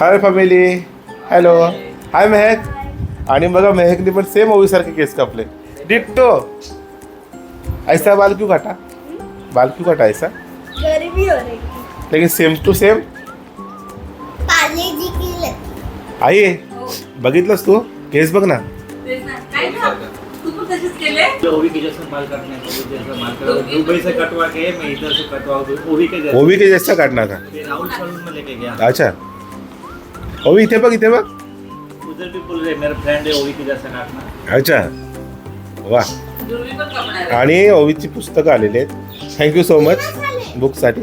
Hi family hello hi मेहक आणि बघा मेहकने पण सेम ओवीसारखे केस कापले. डिट्टो ऐसा बाल क्यों काटा बाल क्यों काटा ऐसा? गर्मी हो रही लेकिन सेम टू सेम पाले जी की लगी आई बघितलंस तू? केस बघ ना. तेच ना. काय ना? तू पण तसेच केले? ओवी के जैसा माल काटने को भी जैसा माल करो दुबई से कटवा के मैं इधर से कटवा दूं ओवी के जैसा. ओवी के जैसा काटणार का? फिर राहुल सलून में लेके गया अच्छा. ओवी इथे बघ इथे बघ. उधर भी बोल रहे मेरा फ्रेंड है ओवी के जैसा काटना अच्छा. वा दुर्वी पण कपणार आणि ओवीची पुस्तकं आलेली आहेत. थँक्यू सो मच बुकसाठी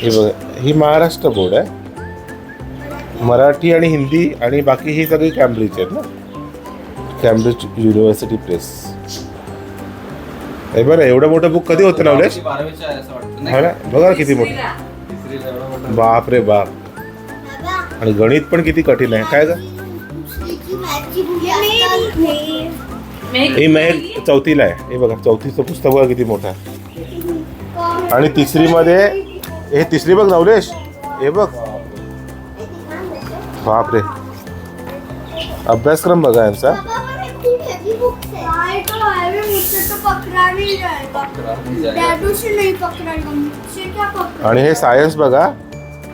हे बघ ही महाराष्ट्र बोर्ड आहे. मराठी आणि हिंदी आणि बाकी ही सगळी कॅम्ब्रिज आहेत ना? कॅम्ब्रिज युनिव्हर्सिटी प्रेस हे बरं एवढं मोठं बुक कधी होतं नवलेश बारावीच्या आहे असं वाटतं हा ना? बघा किती मोठं. तिसरीला. एवढं मोठं. बाप रे बाप. आणि गणित पण किती कठीण आहे. काय ग? ही मेघ चौथीला आहे. हे बघा चौथीचं पुस्तक बघा किती मोठं आहे. आणि तिसरीमध्ये हे तिसरी बघ नवलेश. हे बघ. बापरे. अभ्यासक्रम बघा यांचा. आणि हे सायन्स बघा.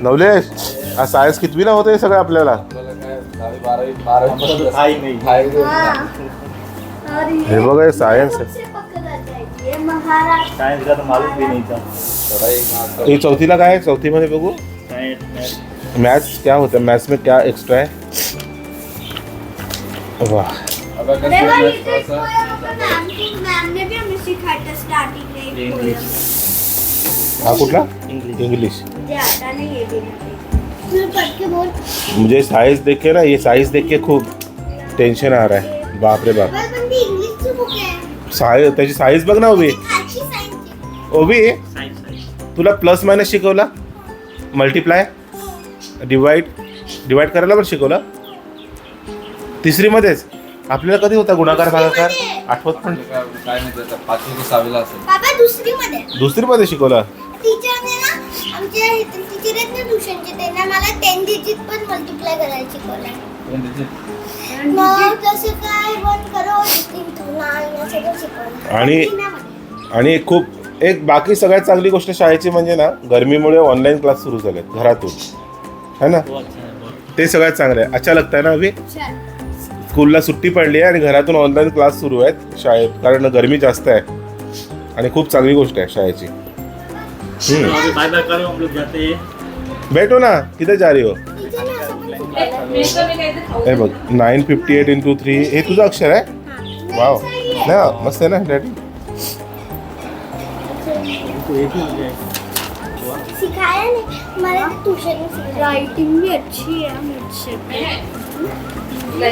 नवलेश. हा सायन्स कितवीला होतं हे सगळं आपल्याला? आपल्याला काय दहावी बारावी बारावी था ही नहीं. दहावी हाँ. और ये हे बघा हे सायन्स आहे मुझसे पकड़ा जाएगी ये महाराष्ट्र. साइंस का तो मालूम भी नहीं था चढाई मास्टर. हे चौथीला काय आहे? चौथीमध्ये बघू. Science math. मैथ्स क्या होता? है मैथ्स में क्या एक्स्ट्रा है वाह. अबे कसं अरे भाई आहे, ये तो एक थोडंसं- पोएम होता मैम की मैम ने भी हमें सिखाया था स्टार्टिंग में एक इंग्लिश। पोएम हा कुठला? इंग्लिश इंग्लिश मुझे आता नहीं ये मुझे साइंस देख के ना ये साइंस देख के खूप टेन्शन आ रहा है। बाप रे बाप। साय त्याची साईज बघ ना उभी। साइंस साइंस तुला प्लस मायनस शिकवला? मल्टिप्लाय डिवाइड डिवाइड करायला पण शिकवलं? तिसरीमध्येच? आपल्याला कधी होता गुणाकार भागाकार? आठवत पण दुसरीमध्ये शिकवलं? ना आमच्या टीचर आहेत ना ट्युशनचे त्यांना मला टेन डिजिट पण मल्टिप्लाय पण त्याचे मग जसं काय वन करो तीन असं सगळं शिकवलं. आणि-. आणि खूप एक बाकी सगळ्यात चांगली गोष्ट शाळेची म्हणजे ना गरमीमुळे ऑनलाईन क्लास सुरू झालेत घरातून. है ना? ते सगळ्यात चांगलं आहे. अच्छा लगता है ना अभी. स्कूलला सुट्टी पडली आहे आणि घरातून ऑनलाईन क्लास सुरू आहेत शाळेत. कारण गरमी जास्त आहे. आणि खूप चांगली गोष्ट आहे शाळेची. हम्म. बाय बाय करो हम लोग जाते हैं। भेटो ना किती जा रही हो? हे बघ nine fifty eight into three हे तुझं अक्षर आहे हाँ. वाव सही आहे. ना मस्त आहे ना डॅडी? तो ही हो सिखाया नहीं मला ट्यूशन में सिखाया। राइटिंग भी अच्छी है मुझसे। तुला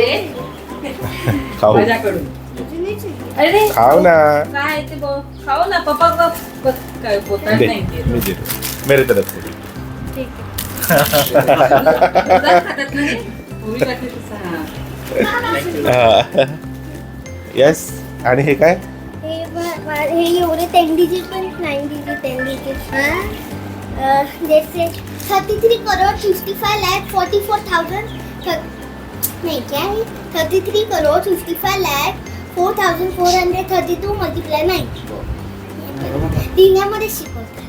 अरे. खाऊ ना. काय ते बघ खाऊ ना पप्पा काय दे. मी देतो. मेरे तरफ से. ठीक है? हा. येस आणि हे काय? हे हे एवढे टेन डिजिट पण नाईन डिजिट टेन डिजिट जैसे thirty three crore fifty five lakh forty four thousand नहीं क्या? है thirty three crore fifty five lakh four thousand four hundred thirty two multiply ninety शिकवतात.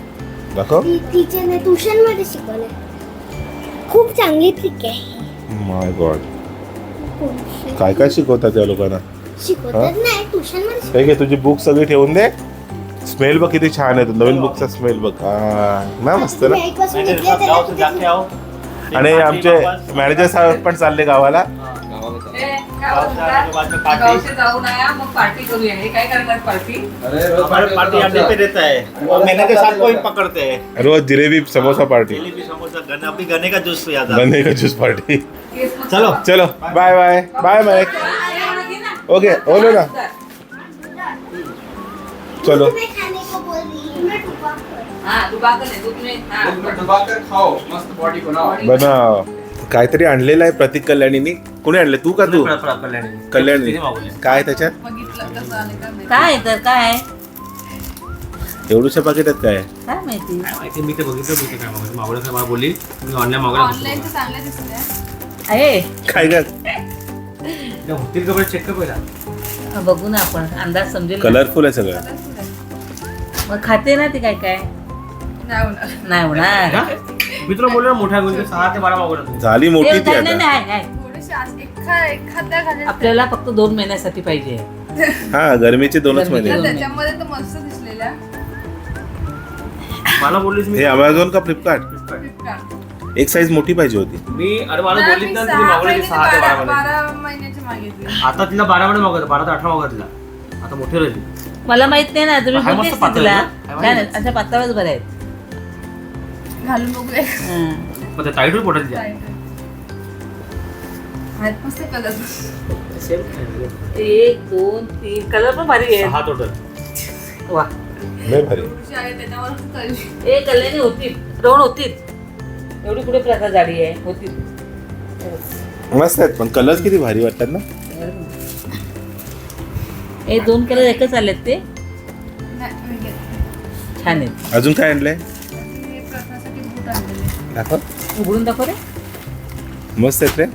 दाखव. टीचरने ट्युशनमध्ये शिकवलं खूप चांगली ट्रिक आहे माय गॉड काय काय शिकवतात त्या लोकांना? शिकवतात नाही ट्युशनमध्ये हे घे तुझी बुक सगळी ठेवून दे. स्मेल बघ किती छान आहे नवीन बुकचा स्मेल बघ. हा ना मस्त ना? आणि आमचे मॅनेजर साहेब पण चालले गावाला. पार्टी. गावचे जाऊन आया मग पार्टी करूया. हे काय करणार पार्टी? अरे रोज हमारे पार्टी यहाँ देते रहता है और मैंने के साथ कोई पकड़ते. हैं रोज जिलेबी समोसा पार्टी. जलेबी समोसा गन्ने अपनी गन्ने का जूस याद आ बंदे का जूस पार्टी. केस मग चलो. चलो. Bye bye. बाय मयक ओके ओलो ना. चलो. मैं खाने को बोल रही हूँ मैं टुपा कर हा तू बाकर आहे दूध में हा. दूध में डुबाकर खाओ मस्त बॉडी बनाओ. बनाव काहीतरी आणलेलं आहे प्रतीक कल्याणीनी. कोणी आणले? तू का तू? कल्याणी. काय त्याच्यात? बघितलं कसं आलं का माहिती. काय तर काय? एवढूशा पाकिटात काय? आहे? काय माहिती? माहिती? मी ते बघितलं मी ते काय मागवलं? मागवलं काय मला बोलली मी ऑनलाईन मागवलं आहे. काय काय होतील का चेक कर पहिला. हा, बघू ना आपण. अंदाज समजेल ना. कलरफुल आहे सगळं. मग खाते ना ते काय काय? नाही होणार. नाही होणार. मी तुला बोललो ना मोठ्या गुंज सहा ते बारा मागवलं झाली मोठी ते नाही, नाही, आता. नाही, नाही. थोडेसे आज एखा एखाद्या खाली आपल्याला फक्त दोन महिन्यासाठी पाहिजे. हा गरमीचे दोनच महिने. दोन. त्याच्यामध्ये तर मस्त दिसलेल्या. मला बोललीस मी हे अमेझॉन का फ्लिपकार्ट फ्लिपकार्ट एक साईज मोठी पाहिजे होती. मी अरे मला नाही, बोललीस मी ना सहा तुम्ही मागवलं महिने की सहा ते बारा बारा बारा महिन्याचे मागितले. आता तिला बारा मध्ये मागवलं बारा ते अठरा मागवलं तिला. आता मोठी राहिली मला माहीत नाही ना तुम्ही हाय मस्त बोलतेस पातळ तुला. आहे ना? काय माहिती. अशा पातळच बऱ्या आहेत घालून बघूया. पण ते होईल पोटात. आहेत मस्त कलर एक दोन तीन. कलर पण भारी आहे टोटल वा. लय भारी. थोडीशी आहे त्याच्यावर तळली एक कल्याणी होती. दोन होतील एवढी कुठे प्रथा जाडी आहे? होती. मस्त आहेत पण कलर किती भारी वाटतात ना. हे दोन कलर एकच आलेत ते. नाही. छान आहेत. अजून काय आणलंय? दाखव. उघडून दाखव रे. मस्त आहेत रे.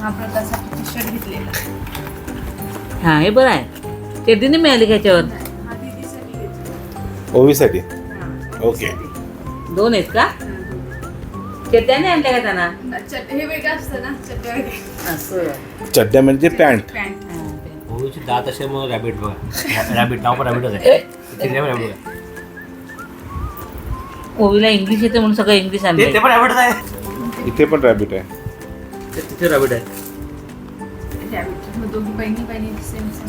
हा प्रथासाठी टी शर्ट घेतलेला. हा हे बरं आहे. चेडीने मिळाली का ह्याच्यावर हा दीदीसाठी घेतला ओवीसाठी? हा. ओके. दोन आहेत का? चेट्याने आणल्या का त्यांना? ना, चट हे वेगळं असतं ना चट्ट्या वेगळ्या असं चड्ड्या म्हणजे पॅन्ट. पॅन्ट. ओवीची दात असे मग रॅबिट बघा. रॅबिट नाव पण रॅबिटच आहे. ओवीला इंग्लिश येते म्हणून सगळं इंग्लिश ते आणलंय. ते पण रॅबिटच आहे. इथे पण रॅबिट आहे. ते- तिथे रॅबिट आहे. रॅबिट मग दोघी बहिणी बहिणी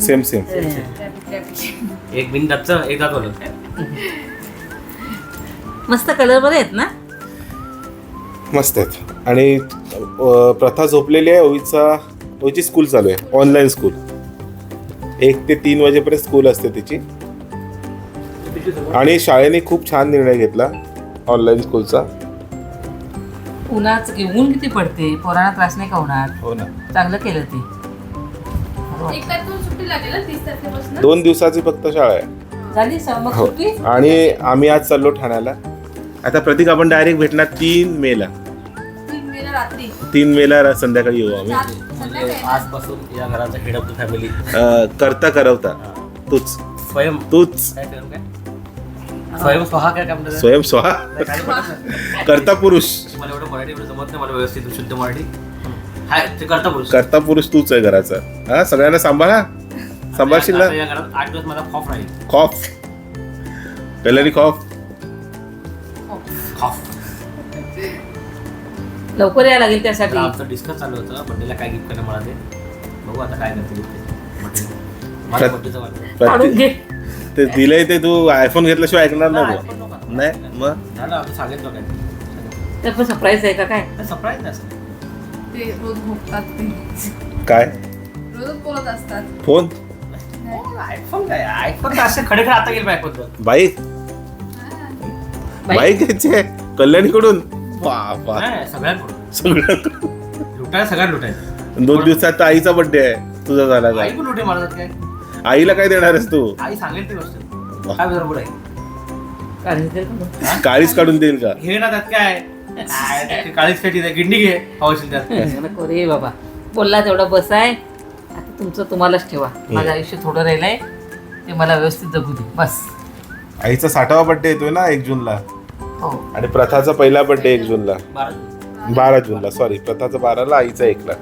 same same same rabbit rabbit एक बिन दातचं एक दात वालं मस्त कलर बरे आहेत ना? मस्त आहेत. आणि अं, प्रथा झोपलेली आहे ओवीचा ओवीची स्कूल चालू आहे. ऑनलाईन स्कूल एक ते तीन वाजेपर्यंत स्कूल असते तिची. आणि शाळेने खूप छान निर्णय घेतला ऑनलाईन स्कूलचा उन्हाच ऊन किती पडते? पोरांना त्रास नाही का होणार? हो ना. चांगलं केलं ते. एक तारखेला सुट्टी लागेल ना तीस तारखेपासून? दोन दिवसाची फक्त शाळा आहे. झाली हो. सुट्टी? आणि आम्ही आज चाललो ठाण्याला. आता प्रतीक आपण डायरेक्ट भेटणार तीन मेला तीन मेला संध्याकाळी येऊ आम्ही. आजपासून या घराचा हेड ऑफ द फॅमिली करता करवता. तूच. स्वयं. तूच. काय term काय? स्वयं स्वहा काय काय म्हणतात स्वयं स्वहा. काय म्हणतात? करता पुरुष. मला एवढं मराठी एवढं जमत नाही मला व्यवस्थित शुद्ध मराठी. हाय ते करता पुरुष. करता पुरुष तूच आहे घराचा. हा सगळ्यांना सांभाळा. सांभाळशील ना? आता या घरात आठ दिवस मला खॉफ राहील. खॉफ. खॉफ. खॉफ. लवकर यायला लागेल त्यासाठी. आमचं डिस्कस चालू होतं. बड्डेला काय गिफ्ट करणार मला ते. बघू आता काय करते gift. मला बड्डेचं वाटतं. काढून घे. ते दिलंय ते तू आयफोन घेतल्याशिवाय ऐकणार नाही, नको. iPhone नको. आता. नाही? मग? झालं आपण सांगितलं काय तर पण सरप्राईज आहे का काय? सरप्राईज ते रोज भोगतात ते. काय? रोजच बोलत असतात. फोन? आयफोन काय? आयफोन असे खडे खडे आता गेले आयफोन बाईक बाईक घ्यायची आहे. कल्याणीकडून? बापा. नाही सगळ्यांकडून. सगळं लुटायला सगळ्यांना लुटायचं. दोन दिवसात तर आईचा बर्थडे आहे. तुझा झाला आई का? पण लुटे मारतात काय? आईला काय देणार आहेस तू? आई सांगेल ती गोष्ट. काय बरोबर आहे? काळीच काढून देईल का? घे ना त्यात काय? काय ते काळीच फेटी आहे गिंडी घे हवशील त्यात. नको रे बाबा. बोलला तेवढा बस आहे आता तुमचं तुम्हालाच ठेवा. माझं आयुष्य थोडं राहिलंय. ते मला व्यवस्थित जगू दे. बस. आईचा साठावा बर्थडे येतोय ना एक जूनला? हो. आणि प्रथाचा पहिला बर्थडे एक जूनला? बारा. बारा जूनला सॉरी प्रथाचा बाराला आईचा एकला.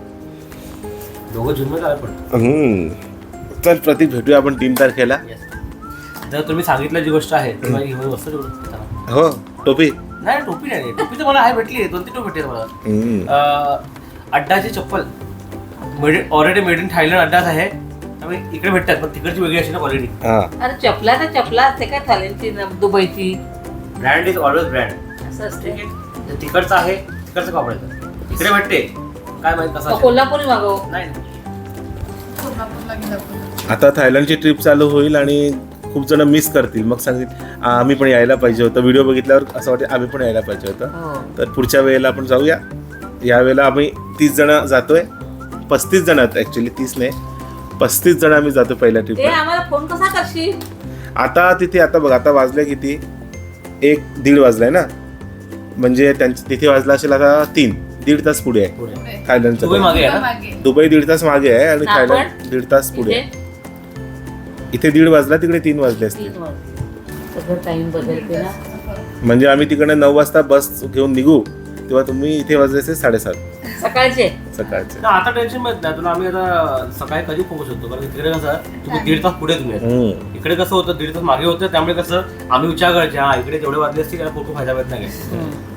दोघं जुन्म झालं पण. हम्म. चल प्रतीक भेटूया आपण तीन तारखेला. जर तुम्ही सांगितलं जी गोष्ट आहे वस्तू. हो टोपी? नाही टोपी नाही टोपी तर मला आहे भेटली दोन तीन टोपी भेटली मला. हम्म. अं, अड्डाची चप्पल. Made already made in Thailand अड्डाच आहे. त्यामुळे इकडे भेटतात पण तिकडची वेगळी अशी ना क्वालिटी हा. अरे चपला तर चपला असते काय थायलंडची न- दुबईची? ब्रँड इज ऑलवेज ब्रँड असं असते. ठीक आहे. तिकडचं आहे तिकडचं कापडायचं इकडे भेटते. काय माहीत कसं असेल. कोल्हापुरी मागव. नाही. आता थायलंडची ट्रिप चालू होईल आणि खूप जण मिस करतील. मग सांगतील आम्ही पण यायला पाहिजे होतं. व्हिडिओ बघितल्यावर असं वाटेल आम्ही पण यायला पाहिजे होतं. हो. तर पुढच्या वेळेला आपण जाऊया. यावेळेला आम्ही तीस जण जातोय. पस्तीस जण आहेत ॲक्च्युली तीस नाही. पस्तीस जण आम्ही जातो पहिल्या ट्रिपला आम्हाला फोन कसा करशील? आता तिथे आता बघ आता वाजले किती? एक दीड वाजलाय ना? म्हणजे त्यांच्या तिथे वाजला असेल आता तीन. दीड तास पुढे आहे. थायलंडचं मागे आहे ना? मागे दुबई दीड तास मागे आहे आणि आपण? थायलंड दीड तास पुढे इथे आहे. इथे दीड वाजला तिकडे तीन वाजले असतील. तीन वाजले. सगळं टाइम बदलते ना. म्हणजे आम्ही तिकडे नऊ वाजता बस घेऊन निघू तेव्हा तुम्ही इथे वाजले असेल साडेसात. सकाळचे. सकाळचे. ना, आता टेन्शन माहीत नाही. तुला आम्ही आता सकाळी कधी पोहोचू शकतो कारण तिकडे कसं तुम्ही दीड तास पुढे तुम्ही आहेत. हम्म. इकडे कसं होतं दीड तास मागे होतं त्यामुळे कसं आम्ही विचार करायचे हा इकडे तेवढे वाजले असतील त्याला फोटो फायदा मिळत नाही.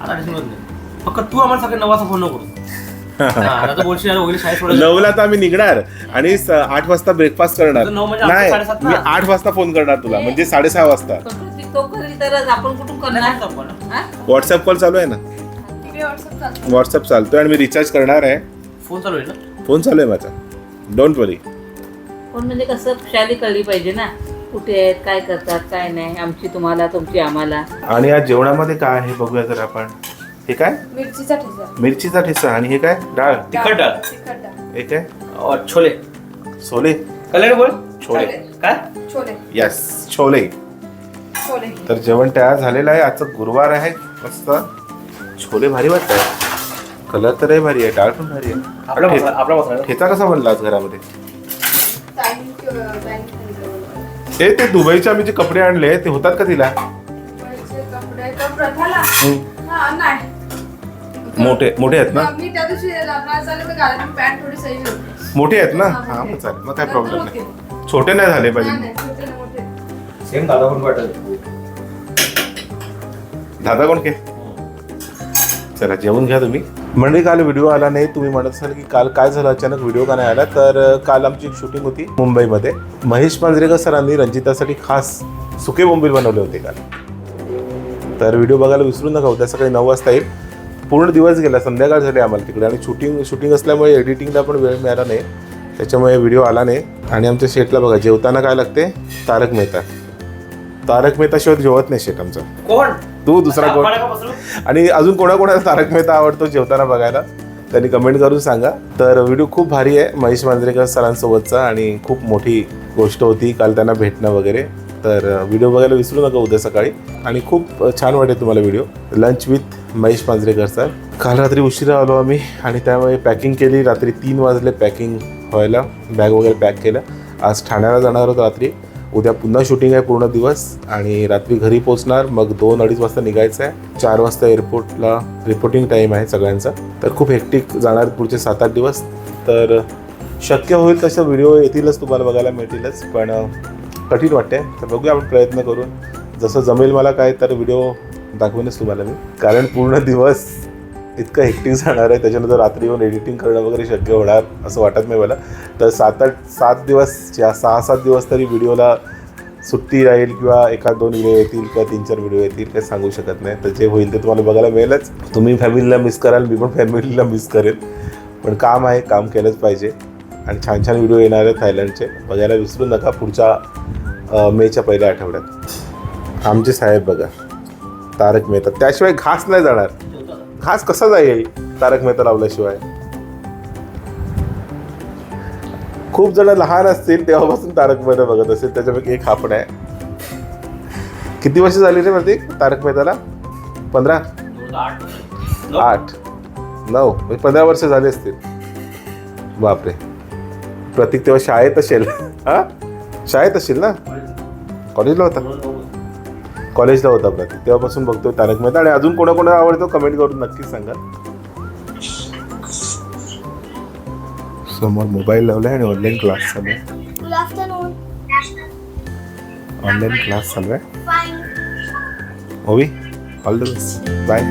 आता टेन्शन होत नाही. फक्त तू आम्हाला सगळे नऊ वाजता फोन नको करू. हा, आता तर बोलशील यार, वगैरे शाळेत सोडायला नऊला तर आम्ही निघणार आणि स- आठ वाजता ब्रेकफास्ट करणार. तर नऊ म्हणजे आमचे नाही साडेसात ना. मी आठ वाजता फोन करणार तुला म्हणजे साडेसहा वाजता. पण प्रत्येक तो करेल तरच आपण कुठून करणार? नाही आपण. हा? व्हॉट्सअप कॉल चालू आहे ना? तिकडे व्हॉट्सअप चालतं व्हॉट्सअप चालतोय आणि मी रिचार्ज करणार आहे. फोन चालू आहे ना? फोन चालू आहे माझा. डोंट वरी पण म्हणजे कसं खुशाली कळली पाहिजे ना. कुठे आहेत काय करतात काय नाही आमची तुम्हाला तुमची आम्हाला. आणि या जेवणामध्ये काय आहे बघूया जर आपण. हे काय? मिरचीचा ठिसा मिरचीचा ठिस्सा आणि हे काय? डाळ. तिखट डाळ. तिखट डाळ. हे काय? और छोले. छोले. कल्याण बोल. छोले. काय? छोले. यस छोले. छोले. तर जेवण तयार झालेलं आहे. आजचा गुरुवार आहे. मस्त. छोले भारी वाटत आहे कलर तर आहे भारी आहे. डाळ पण भारी आपला आहे मसाला आपला मसाला. ठेचा कसा बनला आज घरामध्ये? टायमिंग हे ते दुबईचे आम्ही जे कपडे आणले ते होतात का तिला? कपडे. तर प्रथाला. हम्म. हा नाही. मोठे मोठे आहेत ना? मी त्या दिवशी पॅन्ट थोडी सही होती. मोठे आहेत ना? हा, हा. मग चालेल मग काय प्रॉब्लेम. नाही. छोटे नाही झाले नाही, पाहिजे. नाही, छोटे नाही, मोठे. सेम दादा पण वाटत दादा कोण के? चला जेवून घ्या तुम्ही. म्हणजे काल व्हिडिओ आला नाही तुम्ही म्हणत असाल की काल काय झालं अचानक व्हिडिओ का नाही आला? तर अं, काल आमची शूटिंग होती मुंबईमध्ये. महेश मांजरेकर सरांनी रंजितासाठी खास सुके बोंबील बनवले होते काल. तर व्हिडिओ बघायला विसरू नका उद्या सकाळी नऊ वाजता येईल. पूर्ण दिवस गेला संध्याकाळ झाली आम्हाला तिकडे. आणि शूटिंग शूटिंग असल्यामुळे एडिटिंगला पण वेळ मिळाला नाही. त्याच्यामुळे व्हिडिओ आला नाही. आणि आमच्या शेटला बघा जेवताना काय लागते? तारक मेहता. तारक मेहता शिवाय जेवत नाही शेट आमचा. कोण? तू दुसरा कोण? आणि अजून कोणाकोणाला तारक मेहता आवडतो जेवताना बघायला? त्यांनी कमेंट करून सांगा. तर व्हिडिओ खूप भारी आहे महेश मांजरेकर सरांसोबतचा. आणि खूप मोठी गोष्ट होती काल त्यांना भेटणं वगैरे. तर व्हिडिओ बघायला विसरू नका उद्या सकाळी. आणि खूप छान वाटेल तुम्हाला video lunch with Mahesh Manjrekar sir. काल रात्री उशिरा आलो आम्ही आणि त्यामुळे पॅकिंग केली. रात्री तीन वाजले पॅकिंग व्हायला. बॅग वगैरे पॅक केलं. आज ठाण्याला जाणार होतो रात्री. उद्या पुन्हा शूटिंग आहे पूर्ण दिवस आणि रात्री घरी पोहोचणार. मग दोन अडीच वाजता निघायचं आहे. चार वाजता एअरपोर्टला रिपोर्टिंग टाईम आहे सगळ्यांचा. तर खूप हेक्टिक जाणार पुढचे सात आठ दिवस. तर शक्य होईल तसं व्हिडिओ येतीलच तुम्हाला बघायला मिळतीलच. पण कठीण वाटते तर बघूया आपण प्रयत्न करून. जसं जमेल मला काय तर व्हिडिओ दाखवेनच तुम्हाला मी. कारण पूर्ण दिवस इतकं हेक्टिक जाणार आहे त्याच्यानंतर रात्री येऊन एडिटिंग करणं वगैरे शक्य होणार असं वाटत नाही मला. तर सात आठ सात दिवस या सहा सात दिवस तरी व्हिडिओला सुट्टी राहील किंवा एखाद दोन व्हिडिओ येतील किंवा तीन चार व्हिडिओ येतील काही सांगू शकत नाही. तर जे होईल ते तुम्हाला बघायला मिळेलच. तुम्ही फॅमिलीला मिस कराल मी पण फॅमिलीला मिस करेल पण काम आहे काम केलंच पाहिजे. आणि छान छान व्हिडिओ येणार आहेत थायलंडचे. बघायला विसरू नका पुढच्या मेच्या पहिल्या आठवड्यात. आमचे साहेब बघा. तारक मेहता. त्याशिवाय घास नाही जाणार. घास कसा जाईल तारक मेहता लावल्याशिवाय? खूप जण लहान असतील तेव्हापासून तारक मेहता बघत असेल. त्याच्यापैकी एक आपण आहे. किती वर्ष झाली रे प्रतीक तारक मेहताला? पंधरा? आठ. नऊ? आठ नऊ म्हणजे पंधरा वर्ष झाले असतील. बापरे. प्रतीक तेव्हा शाळेत असेल. हा? शाळेत असेल ना? कॉलेजला होता. कॉलेजला होता प्रतीक. तेव्हापासून बघतोय तारक मेहता आणि अजून कोणाकोणाला आवडतो कमेंट करून नक्कीच सांगा. समोर मोबाईल लावलाय आणि ऑनलाईन क्लास चालू आहे. ऑनलाईन क्लास चालू आहे. ओवी ऑल द बेस्ट बाय